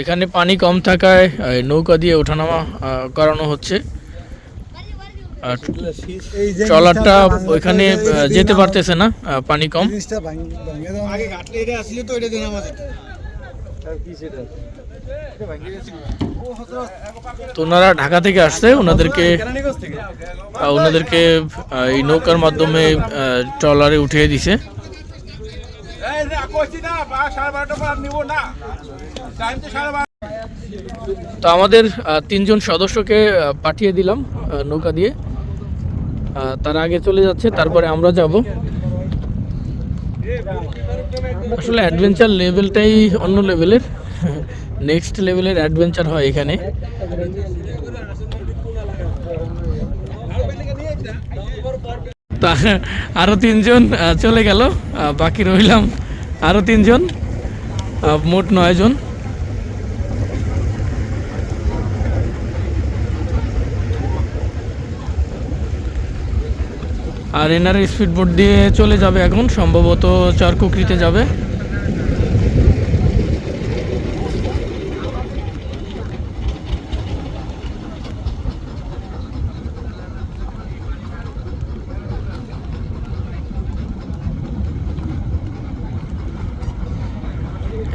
এখানে পানি কম থাকায় নৌকা দিয়ে ওঠানামা করানো হচ্ছে। ট্রলারটা ওইখানে যেতে পারতেছে না পানি কম। তো ওনারা ঢাকা থেকে আসছে ওনাদেরকে ওনাদেরকে এই নৌকার মাধ্যমে ট্রলারে উঠিয়ে দিছে। তো আমাদের তিনজন সদস্যকে পাঠিয়ে দিলাম নৌকা দিয়ে। তারা আগে চলে যাচ্ছে, তারপরে আমরা যাব। আসলে অ্যাডভেঞ্চার লেভেলটাই অন্য লেভেলের নেক্সট লেভেলের অ্যাডভেঞ্চার হয় এখানে। তা আরও তিনজন চলে গেল। বাকি রইলাম। আরও তিনজন মোট নয়জন। আর এনার স্পিড বোট দিয়ে চলে যাবে এখন, সম্ভবত চরকুকরিতে যাবে।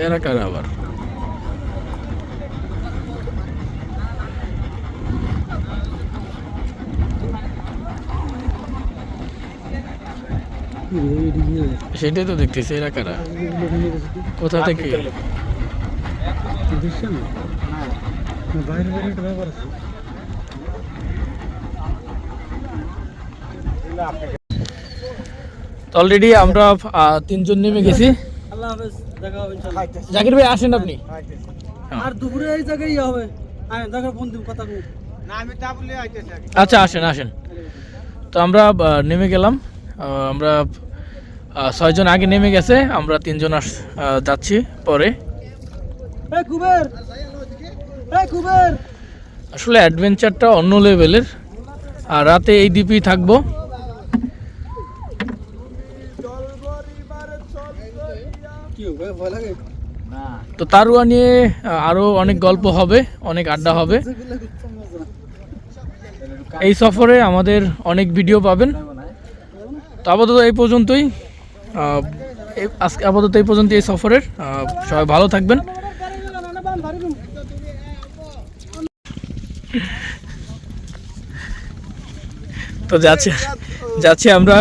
এরা কারা আবার? সেটাই তো দেখতেছি, এরা কারা? কোথা থেকে। অলরেডি আমরা তিনজন নেমে গেছি। আল্লাহ হাফেজ দেখা হবে জাকির ভাই আসেন আপনি। আর দুপুরে এই জায়গায় ইয়ে হবে। হ্যাঁ দেখা ফোন দিব কথা কই না আমি তা বলে আইতেছি আগে। আচ্ছা আসেন আসেন। তো আমরা নেমে গেলাম। আমরা ছয়জন আগে নেমে গেছে আমরা তিনজন আস যাচ্ছি পরে। এই কুবের! আসলে অ্যাডভেঞ্চারটা অন্য লেভেলের আর রাতে এই দ্বীপেই থাকব কি হবে ভয় লাগে তো তারুয়া নিয়ে আহ, আরও অনেক গল্প হবে অনেক আড্ডা হবে। এই সফরে আমাদের অনেক ভিডিও পাবেন। তো আপাতত এই পর্যন্তই। আজকে আপাতত এই পর্যন্ত এই সফরের। সবাই ভালো থাকবেন। তো যাচ্ছে যাচ্ছি আমরা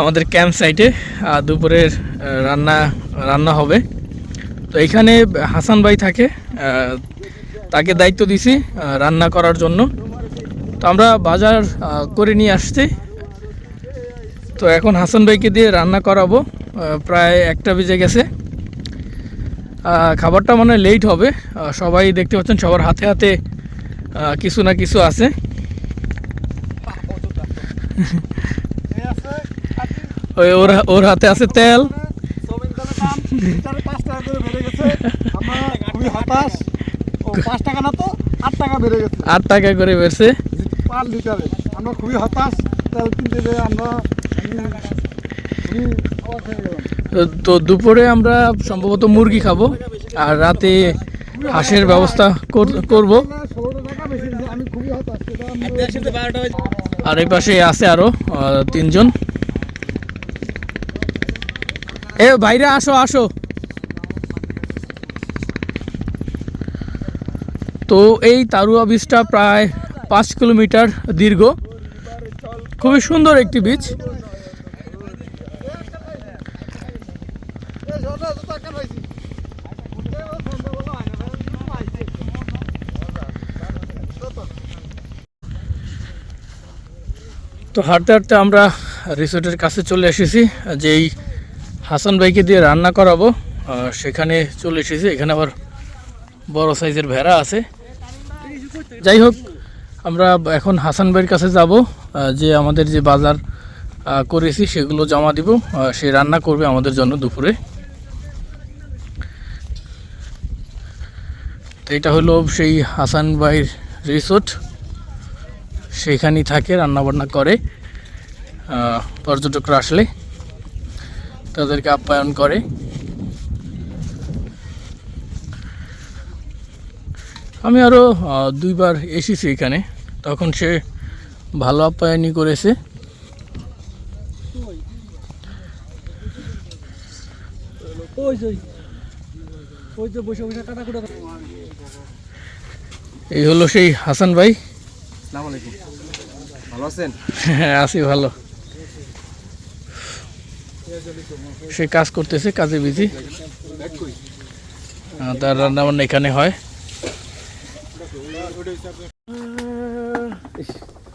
আমাদের ক্যাম্প সাইটে দুপুরের রান্না রান্না হবে। তো এখানে হাসান ভাই থাকে তাকে দায়িত্ব দিছি রান্না করার জন্য। তো আমরা বাজার করে নিয়ে আসছি। তো এখন হাসান ভাইকে দিয়ে রান্না করাবো প্রায় একটা বেজে গেছে। খাবারটা মনে লেট হবে। সবাই দেখতে পাচ্ছেন, সবার হাতে হাতে কিছু না কিছু আছে। ওই ওর ওর হাতে আছে তেল। আট টাকা করে বেরছে পার লিটারে আমরা খুবই হতাশ তেল কিনতে যেয়ে আমরা তো- দুপুরে আমরা সম্ভবত মুরগি খাব আর রাতে হাঁসের ব্যবস্থা কর- করব। আর এই পাশে আছে আরও তিনজন। এ বাইরে আসো আসো। তো এই তারুয়া বীজটা প্রায় পাঁচ কিলোমিটার দীর্ঘ। খুবই সুন্দর একটি বীজ তো হাঁটতে হাঁটতে আমরা রিসোর্টের কাছে চলে এসেছি, যেই হাসান ভাইকে দিয়ে রান্না করাবো। সেখানে চলে এসেছি, এখানে আবার বড় সাইজের ভেড়া আছে। যাই হোক, আমরা এখন হাসান ভাইয়ের কাছে যাব যে আমাদের যে বাজার করেছি সেগুলো জমা দিব সে রান্না করবে আমাদের জন্য দুপুরে। তো এটা হলো সেই হাসান ভাইয়ের রিসোর্ট। সেখানেই থাকে, রান্নাবান্না করে পর্যটকরা আসলে। তাদেরকে আপ্যায়ন করে। আমি আরও দুইবার এসেছি এখানে। তখন সে ভালো আপ্যায়নই করেছে। এই হলো সেই হাসান ভাই। ভালো আছেন? হ্যাঁ আছি ভালো। সে কাজ করতেছে কাজে বিজি তার রান্না বান্না এখানে হয়।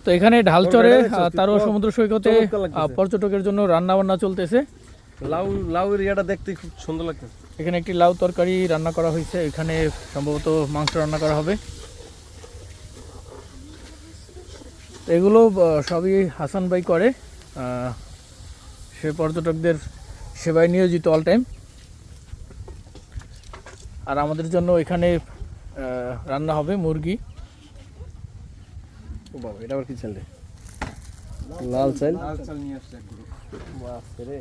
তো এখানে ঢালচরে তারও সমুদ্র সৈকতে পর্যটকের জন্য রান্না বান্না চলতেছে। লাউ লাউ এরিয়াটা দেখতে খুব সুন্দর লাগতেছে। এখানে একটি লাউ তরকারি রান্না করা হয়েছে। এখানে সম্ভবত মাংস রান্না করা হবে। এগুলো সবই হাসান ভাই করে। আহ, সে পর্যটকদের সেবায় নিয়োজিত অল টাইম আর আমাদের জন্য এখানে রান্না হবে মুরগি। ও বাবা এটা আবার কি চাল রে? লাল চাল। লাল চাল নিয়ে আসছে একদম বাস রে